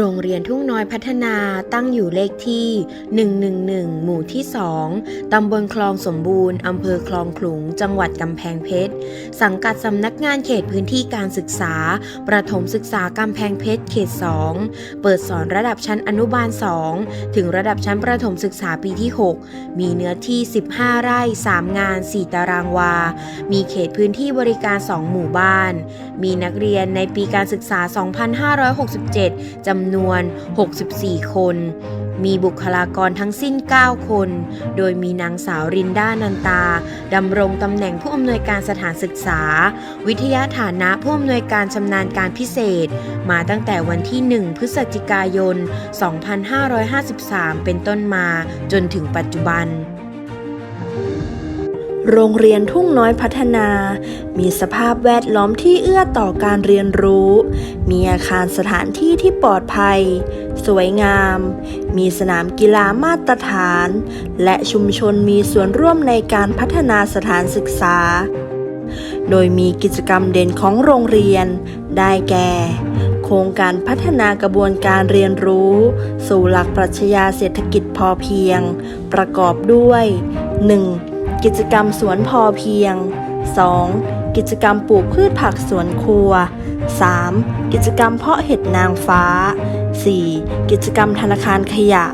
โรงเรียนทุ่งน้อยพัฒนาตั้งอยู่เลขที่ 111 หมู่ที่ 2 ตำบลคลองสมบูรณ์ อำเภอคลองขลุง จังหวัดกำแพงเพชร สังกัดสำนักงานเขตพื้นที่การศึกษา ประถมศึกษากำแพงเพชร เขต 2 เปิดสอนระดับชั้นอนุบาล 2 ถึงระดับชั้นประถมศึกษาปีที่ 6 มีเนื้อที่ 15 ไร่ 3 งาน 4 ตารางวา มีเขตพื้นที่บริการ 2 หมู่บ้าน มีนักเรียนในปีการศึกษา 2567จำำนวน 64 คน มีบุคลากรทั้งสิ้น 9 คน โดยมีนางสาวรินด้านันตาดำรงตำแหน่งผู้อำนวยการสถานศึกษา วิทยาฐานะผู้อำนวยการชำนาญการพิเศษ มาตั้งแต่วันที่ 1 พฤศจิกายน 2553 เป็นต้นมาจนถึงปัจจุบัน โรงเรียนทุ่งน้อยพัฒนา มีสภาพแวดล้อมที่เอื้อต่อการเรียนรู้ มีอาคารสถานที่ที่ปลอดภัย สวยงาม มีสนามกีฬามาตรฐาน และชุมชนมีส่วนร่วมในการพัฒนาสถานศึกษา โดยมีกิจกรรมเด่นของโรงเรียน ได้แก่ โครงการพัฒนากระบวนการเรียนรู้ สู่หลักปรัชญาเศรษฐกิจพอเพียง ประกอบด้วย 1. กิจกรรมสวนพอเพียง 2. กิจกรรมปลูกพืชผักสวนครัว 3. กิจกรรมเพาะเห็ดนางฟ้า 4. กิจกรรมธนาคารขยะ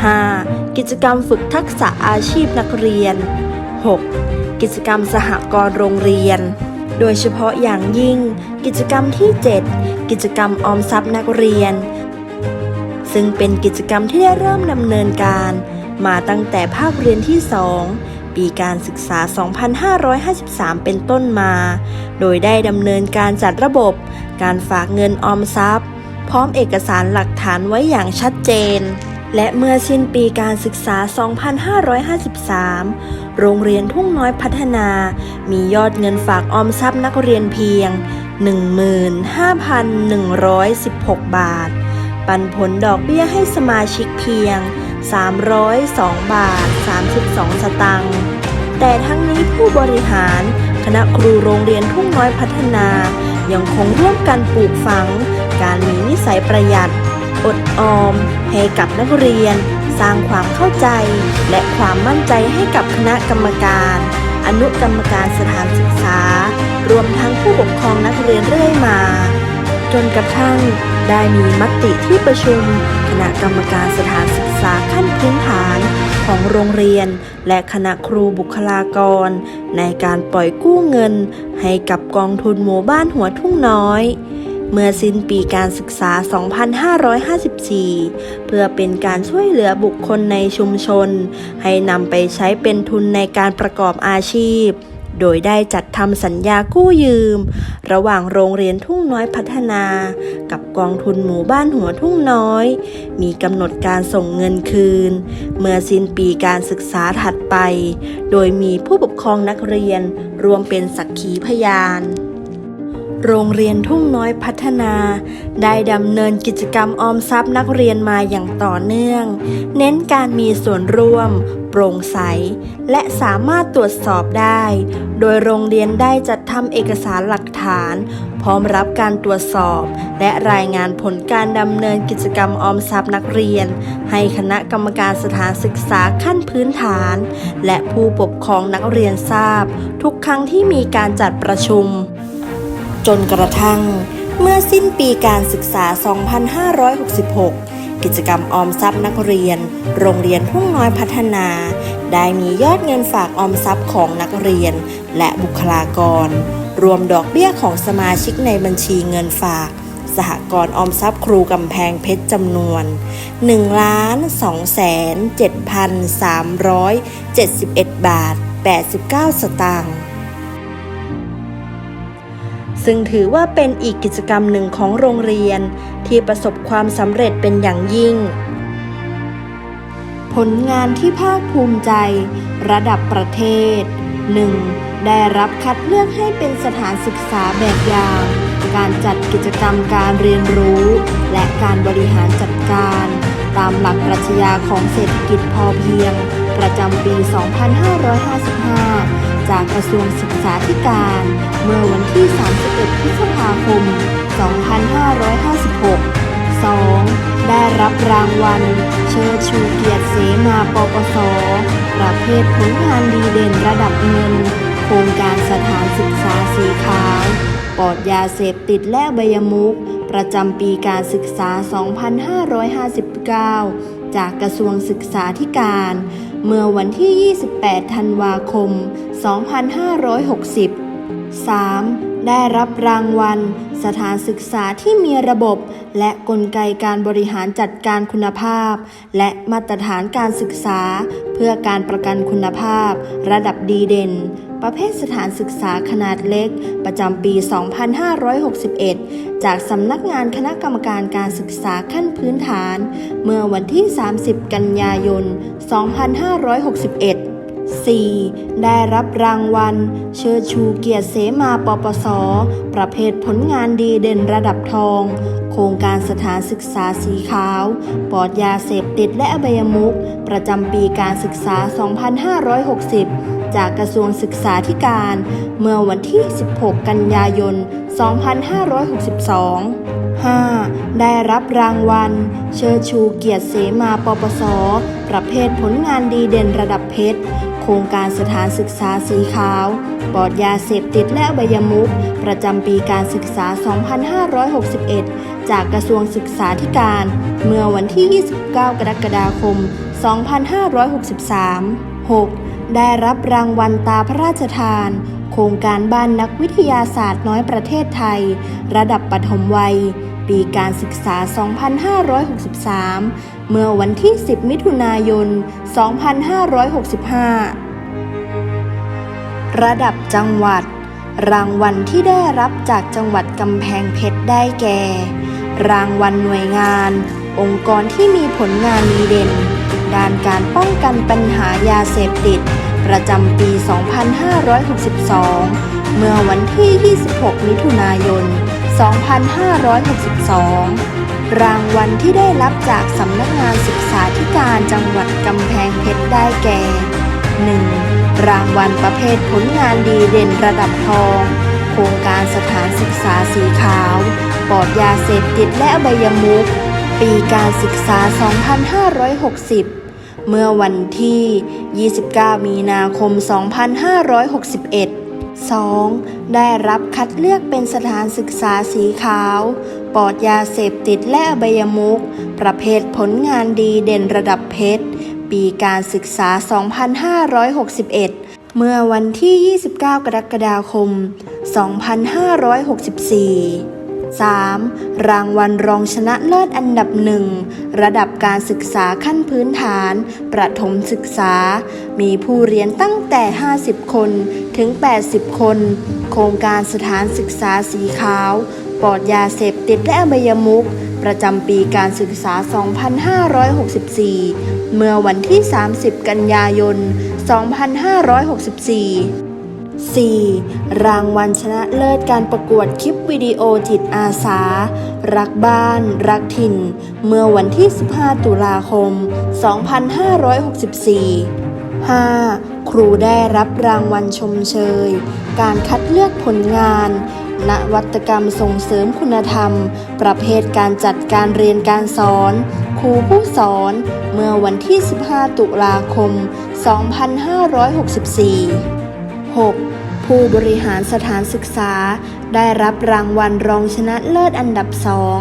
5. กิจกรรมฝึกทักษะอาชีพนักเรียน 6. กิจกรรมสหกรณ์โรงเรียน โดยเฉพาะอย่างยิ่ง กิจกรรมที่ 7 กิจกรรมออมทรัพย์นักเรียน ซึ่งเป็นกิจกรรมที่ได้เริ่มดำเนินการ มาตั้งแต่ภาคเรียนที่ 2 ปีการศึกษา 2553 เป็นต้นมา โดยได้ดำเนินการจัดระบบ การฝากเงินออมทรัพย์ พร้อมเอกสารหลักฐานไว้อย่างชัดเจน และเมื่อสิ้นปีการศึกษา 2553 โรงเรียนทุ่งน้อยพัฒนา มียอดเงินฝากออมทรัพย์นักเรียนเพียง 15,116 บาท ปันผลดอกเบี้ยให้สมาชิกเพียง 302 บาท 32 สตางค์ แต่ทั้งนี้ผู้บริหารคณะครูโรงเรียนทุ่งน้อยพัฒนา ยังคงร่วมกันปลูกฝัง การมีนิสัยประหยัด อดออม ให้กับนักเรียน สร้างความเข้าใจ และความมั่นใจให้กับคณะกรรมการ อนุกรรมการสถานศึกษา รวมทั้งผู้ปกครองนักเรียนเรื่อยมา จนกระทั่งได้มีมติที่ประชุม คณะกรรมการสถานศึก ษาขั้นพื้นฐานของโรงเรียน และคณะครูบุคลากร ในการปล่อยกู้เงิน ให้กับกองทุนหมู่บ้านหัวทุ่งน้อย เมื่อสิ้นปีการศึกษา 2554 เพื่อเป็นการช่วยเหลือบุคคลในชุมชน ให้นำไปใช้เป็นทุนในการประกอบอาชีพ โดยได้จัดทำสัญญากู้ยืม ระหว่างโรงเรียนทุ่งน้อยพัฒนา กับกองทุนหมู่บ้านหัวทุ่งน้อย มีกำหนดการส่งเงินคืน เมื่อสิ้นปีการศึกษาถัดไป โดยมีผู้ปกครองนักเรียนรวมเป็นสักขีพยาน โรงเรียนทุ่งน้อยพัฒนา ได้ดำเนินกิจกรรมออมทรัพย์นักเรียนมาอย่างต่อเนื่อง เน้นการมีส่วนร่วม โปร่งใส และสามารถตรวจสอบได้ โดยโรงเรียนได้จัดทำเอกสารหลักฐาน พร้อมรับการตรวจสอบ และรายงานผลการดำเนินกิจกรรมออมทรัพย์นักเรียน ให้คณะกรรมการสถานศึกษาขั้นพื้นฐาน และผู้ปกครองนักเรียนทราบ ทุกครั้งที่มีการจัดประชุม จนกระทั่ง เมื่อสิ้นปีการศึกษา 2566 กิจกรรมออมทรัพย์นักเรียน โรงเรียนทุ่งน้อยพัฒนา ได้มียอดเงินฝากออมทรัพย์ของนักเรียน และบุคลากร รวมดอกเบี้ยของสมาชิกในบัญชีเงินฝากสหกรณ์ออมทรัพย์ครูกำแพงเพชรจำนวน 1 2 7 3 7 1 บาท 89 สตางค์ ซึ่งถือว่าเป็นอีกกิจกรรมหนึ่งของโรงเรียน ที่ประสบความสำเร็จเป็นอย่างยิ่ง ผลงานที่ภาคภูมิใจ ระดับประเทศ 1. ได้รับคัดเลือกให้เป็นสถานศึกษาแบบอย่าง การจัดกิจกรรมการเรียนรู้ และการบริหารจัดการ ตามหลักปรัชญาของเศรษฐกิจพอเพียง ประจำปี 2555 จากกระทรวงศึกษาธิการ เมื่อวันที่ 31 พฤษภาคม 2556 2. ได้รับรางวัล เชิดชูเกียรติเสมาปปส ประเภทผลงานดีเด่นระดับเงิน โครงการสถานศึกษาสีขาว ปลอดยาเสพติดและใบยมุก ประจำปีการศึกษา 2559 จากกระทรวงศึกษาธิการ เมื่อวันที่ 28 ธันวาคม 2560 3. ได้รับรางวัล สถานศึกษาที่มีระบบ และกลไกการบริหารจัดการคุณภาพ และมาตรฐานการศึกษา เพื่อการประกันคุณภาพ ระดับดีเด่น ประเภทสถานศึกษาขนาดเล็ก ประจำปี 2561 จากสำนักงานคณะกรรมการการศึกษาขั้นพื้นฐาน เมื่อวันที่ 30 กันยายน 2561 4. ได้รับรางวัล เชิดชูเกียรติเสมาปปส ประเภทผลงานดีเด่นระดับทอง โครงการสถานศึกษาสีขาว ปลอดยาเสพติดและอบายมุก ประจำปีการศึกษา 2560จากกระทรวงศึกษาธิการ เมื่อวันที่ 16 กันยายน 2562 5. ได้รับรางวัล เชิดชูเกียรติเสมาปปส ประเภทผลงานดีเด่นระดับเพชร ครงการสถานศึกษาสีขาวปลอดยาเสพติดและอบยมุกประจำปีการศึกษา 2561 จากกระทรวงศึกษาธิการ เมื่อวันที่ 29 กรกฎาคม 2563 6. ได้รับรางวัลตาพระราชทาน โครงการบ้านนักวิทยาศาสตร์น้อยประเทศไทย ระดับปฐมวัย ปีการศึกษา 2563 เมื่อวันที่ 10 มิถุนายน 2565 ระดับจังหวัด รางวัลที่ได้รับจากจังหวัดกำแพงเพชรได้แก่ รางวัลหน่วยงาน องค์กรที่มีผลงานดีเด่น ด้านการป้องกันปัญหายาเสพติด ประจำปี 2562 เมื่อวันที่ 26 มิถุนายน 2562 รางวัลที่ได้รับจากสำนักงานศึกษาธิการจังหวัดกำแพงเพชรได้แก่ 1. รางวัลประเภทผลงานดีเด่นระดับทอง โครงการสถานศึกษาสีขาวปลอดยาเสพติดและอบายมุกปีการศึกษา 2560 เมื่อวันที่ 29 มีนาคม 2561 2. ได้รับคัดเลือกเป็นสถานศึกษาสีขาว ปลอดยาเสพติดและอบยมุก ประเภทผลงานดีเด่นระดับเพชร ปีการศึกษา 2561 เมื่อวันที่ 29 กรกฎาคม 2564 3. รางวัลรองชนะเลิศอันดับหนึ่งระดับการศึกษาขั้นพื้นฐาน ประถมศึกษา มีผู้เรียนตั้งแต่ 50 คนถึง 80 คน โครงการสถานศึกษาสีขาว ปลอดยาเสพติดและอบายมุก ประจำปีการศึกษา 2564 เมื่อวันที่ 30 กันยายน 2564 4. รางวัลชนะเลิศการประกวดคลิปวิดีโอจิตอาสา รักบ้าน รักถิ่น เมื่อวันที่ 15 ตุลาคม 2564 5. ครูได้รับรางวัลชมเชย การคัดเลือกผลงาน นวัตกรรมส่งเสริมคุณธรรม ประเภทการจัดการเรียนการสอน ครูผู้สอน เมื่อวันที่ 15 ตุลาคม 2564 6. ผู้บริหารสถานศึกษา ได้รับรางวัลรองชนะเลิศอันดับสอง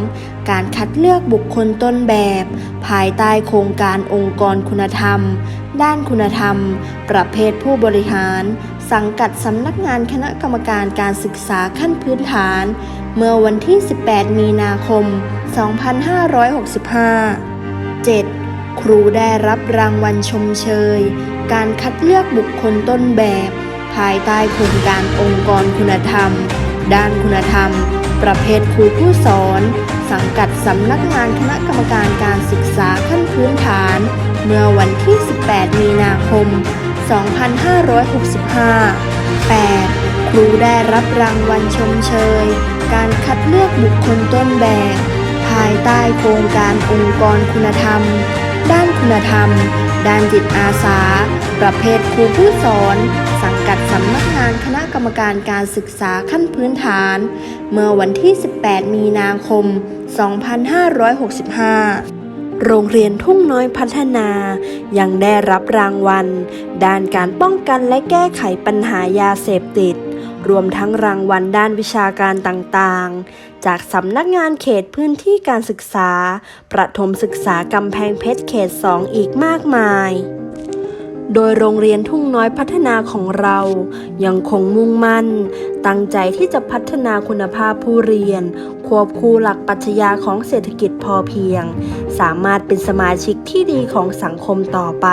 การคัดเลือกบุคคลต้นแบบ ภายใต้โครงการองค์กรคุณธรรม ด้านคุณธรรม ประเภทผู้บริหาร สังกัดสำนักงานคณะกรรมการการศึกษาขั้นพื้นฐาน เมื่อวันที่ 18 มีนาคม 2565 7. ครูได้รับรางวัลชมเชย การคัดเลือกบุคคลต้นแบบ ภายใต้โครงการองค์กรคุณธรรม ด้านคุณธรรม ประเภทครูผู้สอน สังกัดสำนักงานคณะกรรมการการศึกษาขั้นพื้นฐาน เมื่อวันที่ 18 มีนาคม 2565 8. ครูได้รับรางวัลชมเชย การคัดเลือกบุคคลต้นแบบ ภายใต้โครงการองค์กรคุณธรรม ด้านคุณธรรม ด้านจิตอาสา ประเภทครูผู้สอน สังกัดสำนักงานคณะกรรมการการศึกษาขั้นพื้นฐาน เมื่อวันที่ 18 มีนาคม 2565โรงเรียนทุ่งน้อยพัฒนา ยังได้รับรางวัล ด้านการป้องกันและแก้ไขปัญหายาเสพติด รวมทั้งรางวัลด้านวิชาการต่างๆ จากสำนักงานเขตพื้นที่การศึกษา ประถมศึกษากำแพงเพชรเขต 2 อีกมากมาย โดยโรงเรียนทุ่งน้อยพัฒนาของเรายังคงมุ่งมั่น ตั้งใจที่จะพัฒนาคุณภาพผู้เรียน ควบคู่หลักปัชญาของเศรษฐกิจพอเพียง สามารถเป็นสมาชิกที่ดีของสังคมต่อไป